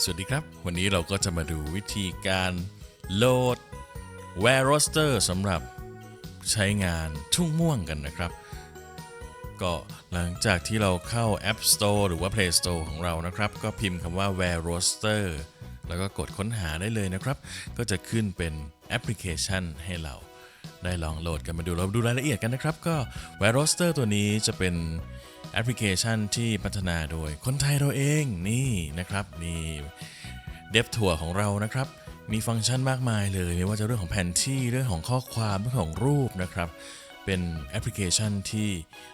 สวัสดีครับ วันนี้เราก็จะมาดูวิธีการโหลด w a r e Roster สำหรับใช้งานทุ่งม่วงกันนะครับ ก็หลังจากที่เราเข้า App Store หรือว่า Play Store ของเรานะครับ ก็พิมพ์คำว่า w a r e Roster แล้วก็กดค้นหาได้เลยนะครับ ก็จะขึ้นเป็นแอปพลิเคชันให้เราได้ลองโหลดกันมาดูเราดูรายละเอียดกันนะครับ ก็ w a r e Roster ตัวนี้จะเป็น แอปพลิเคชันที่พัฒนาโดยคนไทยเราเองนี่นะครับนี่เดฟทัวร์ของเรานะครับ มีฟังก์ชันมากมายเลยไม่ว่าจะเรื่องของแผนที่เรื่องของข้อความเรื่องของรูปนะครับ เป็นแอปพลิเคชันที่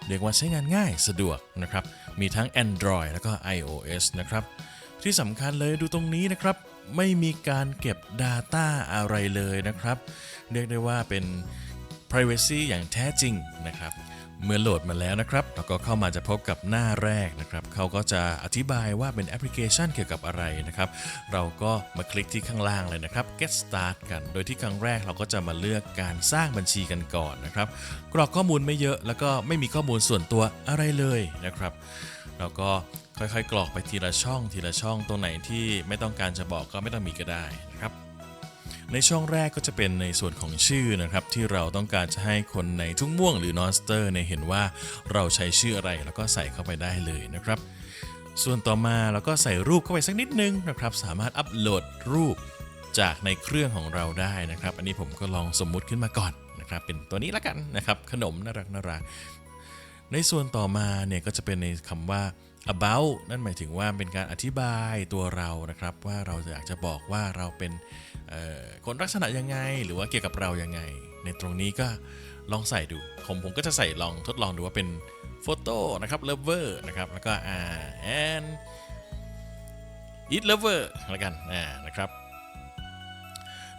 เรียกว่าใช้งานง่ายสะดวกนะครับ มีทั้ง Android แล้วก็ iOS นะครับ ที่สำคัญเลยดูตรงนี้นะครับ ไม่มีการเก็บ Data อะไรเลยนะครับ เรียกได้ว่าเป็น Privacy อย่างแท้จริงนะครับ เมื่อโหลดมาแล้วนะครับเราก็เข้ามาจะพบกับหน้าแรกนะครับเขาก็จะอธิบายว่าเป็นแอปพลิเคชันเกี่ยวกับอะไรนะครับ เราก็มาคลิกที่ข้างล่างเลยนะครับ get start กัน โดยที่ครั้งแรกเราก็จะมาเลือกการสร้างบัญชีกันก่อนนะครับ กรอกข้อมูลไม่เยอะแล้วก็ไม่มีข้อมูลส่วนตัวอะไรเลยนะครับเราก็ค่อยๆ กรอกไปทีละช่องทีละช่องตรงไหนที่ไม่ต้องการจะบอกก็ไม่ต้องมีก็ได้นะครับ ในช่องแรกก็จะเป็นในส่วนของชื่อนะครับ ที่เราต้องการจะให้คนในทุ่งม่วงหรือนอสเตอร์เนี่ยเห็นว่าเราใช้ชื่ออะไรแล้วก็ใส่เข้าไปได้เลยนะครับ ส่วนต่อมาเราก็ใส่รูปเข้าไปสักนิดนึงนะครับ สามารถอัปโหลดรูปจากในเครื่องของเราได้นะครับ อันนี้ผมก็ลองสมมุติขึ้นมาก่อนนะครับ เป็นตัวนี้ละกันนะครับ ขนมน่ารักน่ารักในส่วนต่อมาเนี่ยก็จะเป็นในคำว่า about นั่นหมายถึงว่าเป็นการอธิบายตัวเรานะครับ ว่าเราอยากจะบอกว่าเราเป็นคนลักษณะยังไง หรือว่าเกี่ยวกับเรายังไง ในตรงนี้ก็ลองใส่ดูผมผมก็จะใส่ลองทดลองดูว่าเป็นโฟโต้นะครับ lover นะครับแล้วก็อ่า and eat lover แล้วกันอ่านะครับ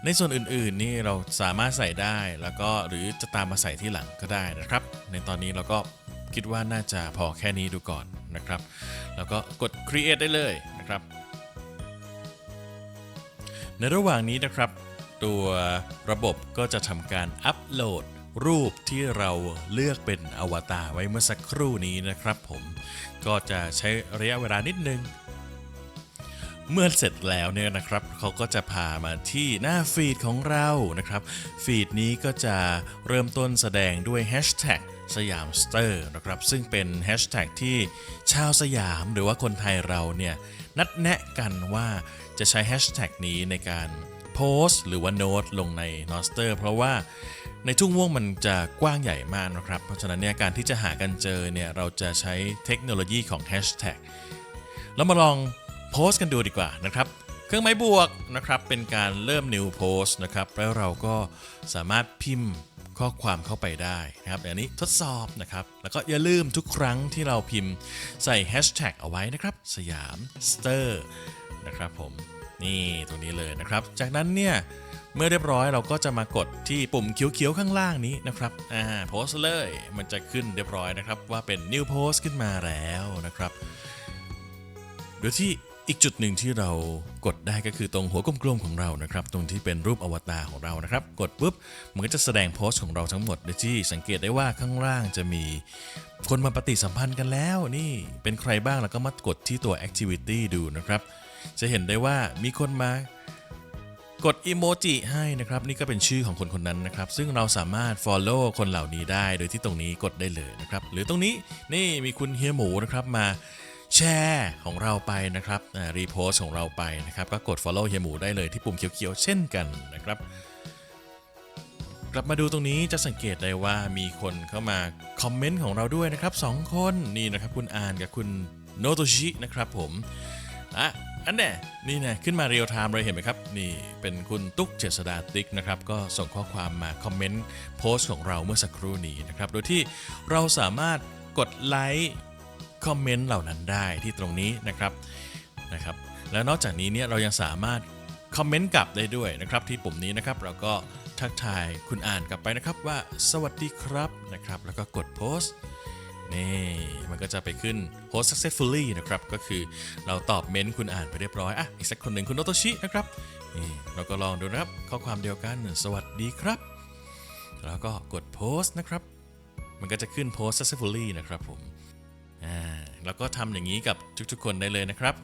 ในส่วนอื่นๆนี่เราสามารถใส่ได้แล้วก็หรือจะตามมาใส่ที่หลังก็ได้นะครับ ในตอนนี้เราก็คิดว่าน่าจะพอแค่นี้ดูก่อน นะครับ แล้วก็กด create ได้เลยนะครับ ในระหว่างนี้นะครับ ตัวระบบก็จะทำการอัปโหลดรูปที่เราเลือกเป็นอวตารไว้เมื่อสักครู่นี้นะครับผมก็จะใช้ระยะเวลานิดนึง เมื่อเสร็จแล้วเนี่ยนะครับเขาก็จะพามาที่หน้าฟีดของเรานะครับ ฟีดนี้ก็จะเริ่มต้นแสดงด้วยแฮชแท็ก สยามสเตอร์นะครับซึ่งเป็นแฮชแท็กที่ชาวสยามหรือว่าคนไทยเราเนี่ยนัดแนะกันว่าจะใช้แฮชแท็กนี้ในการโพสต์หรือว่าโน้ตลงในนอสเตอร์เพราะว่าในทุ่งม่วงมันจะกว้างใหญ่มากนะครับ เพราะฉะนั้นเนี่ยการที่จะหากันเจอเนี่ยเราจะใช้เทคโนโลยีของแฮชแท็กแล้วมาลองโพสต์กันดูดีกว่านะครับเครื่องหมายบวกนะครับเป็นการเริ่ม new post นะครับแล้วเราก็สามารถพิมพ์ ข้อความเข้าไปได้นะครับอันนี้ทดสอบนะครับ แล้วก็อย่าลืมทุกครั้งที่เราพิมพ์ใส่แฮชแท็กเอาไว้นะครับ สยามสเตอร์นะครับผมนี่ตรงนี้เลยนะครับ จากนั้นเนี่ยเมื่อเรียบร้อยเราก็จะมากดที่ปุ่มเขียวๆข้างล่างนี้นะครับอ่าโพสเลยมันจะขึ้นเรียบร้อยนะครับ ว่าเป็น new post ขึ้นมาแล้วนะครับโดยที่ อีกจุดหนึ่งที่เรากดได้ก็คือตรงหัวกลมๆของเรานะครับ ตรงที่เป็นรูปอวตารของเรานะครับ กดปุ๊บมันก็จะแสดงโพสต์ของเราทั้งหมดโดยที่สังเกตได้ว่าข้างล่างจะมีคนมาปฏิสัมพันธ์กันแล้วนี่เป็นใครบ้างแล้วก็มากดที่ตัว activity ดูนะครับ จะเห็นได้ว่ามีคนมากดอีโมจิให้นะครับ นี่ก็เป็นชื่อของคนคนนั้นนะครับ ซึ่งเราสามารถ Follow คนเหล่านี้ได้ โดยที่ตรงนี้กดได้เลยนะครับ หรือตรงนี้นี่มีคุณเฮียหมูนะครับมา แชร์ของเราไปนะครับรีโพสของเราไปนะครับ ก็กด Follow เฮียหมูได้เลยที่ปุ่มเขียวๆ เช่นกันนะครับ กลับมาดูตรงนี้จะสังเกตได้ว่ามีคนเข้ามาคอมเมนต์ของเราด้วยนะครับสองคนนี่นะครับคุณอานกับคุณโนโตชินะครับผมอะอันเน่นี่นะขึ้นมาเรียลไทม์เลยเห็นไหมครับ นี่เป็นคุณตุ๊กเจษดาติ๊กนะครับ ก็ส่งข้อความมาคอมเมนต์โพสต์ของเราเมื่อสักครู่นี้นะครับ โดยที่เราสามารถกดไลค์ คอมเมนต์เหล่านั้นได้ที่ตรงนี้นะครับนะครับ แล้วนอกจากนี้เนี่ยเรายังสามารถคอมเมนต์กลับได้ด้วยนะครับที่ปุ่มนี้นะครับเราก็ทักทายคุณอ่านกลับไปนะครับว่าสวัสดีครับนะครับ แล้วก็กดโพสต์นี่มันก็จะไปขึ้น post successfully นะครับ ก็คือเราตอบเม้นต์คุณอ่านไปเรียบร้อยอะอีกสักคนหนึ่งคุณโนโตชินะครับนี่เราก็ลองดูนะครับข้อความเดียวกันสวัสดีครับ แล้วก็กดโพสต์นะครับ มันก็จะขึ้น post successfully นะครับผม แล้วก็ทำอย่างนี้กับทุกๆ คนได้เลยนะครับ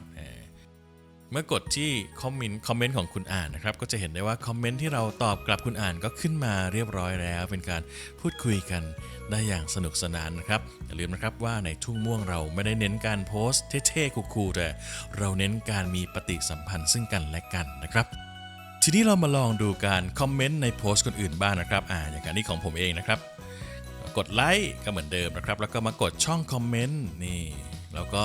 เมื่อกดที่คอมเมนต์คอมเมนต์ของคุณอ่านนะครับ ก็จะเห็นได้ว่าคอมเมนต์ที่เราตอบกลับคุณอ่านก็ขึ้นมาเรียบร้อยแล้ว เป็นการพูดคุยกันได้อย่างสนุกสนานนะครับ อย่าลืมนะครับว่าในทุ่งม่วงเราไม่ได้เน้นการโพสต์เท่ๆคูลๆแต่เราเน้นการมีปฏิสัมพันธ์ซึ่งกันและกันนะครับทีนี้เรามาลองดูการคอมเมนต์ในโพสต์คนอื่นบ้างนะครับ อ่าอย่างการนี้ของผมเองนะครับ กดไลค์ก็เหมือนเดิมนะครับ แล้วก็มากดช่องคอมเมนต์นี่แล้วก็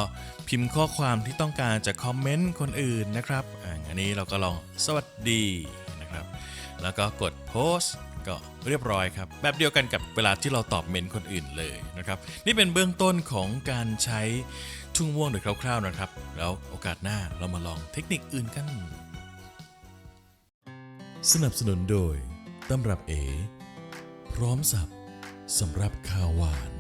พิมพ์ข้อความที่ต้องการจะคอมเมนต์คนอื่นนะครับอันนี้เราก็ลองสวัสดีนะครับ แล้วก็กดโพสต์ก็เรียบร้อยครับ แบบเดียวกันกับเวลาที่เราตอบเมนต์คนอื่นเลยนะครับ นี่เป็นเบื้องต้นของการใช้ทุ่งม่วงโดยคร่าวๆนะครับ แล้วโอกาสหน้าเรามาลองเทคนิคอื่นกัน สนับสนุนโดยตำรับเอพร้อมสับ สำหรับข้าวหวาน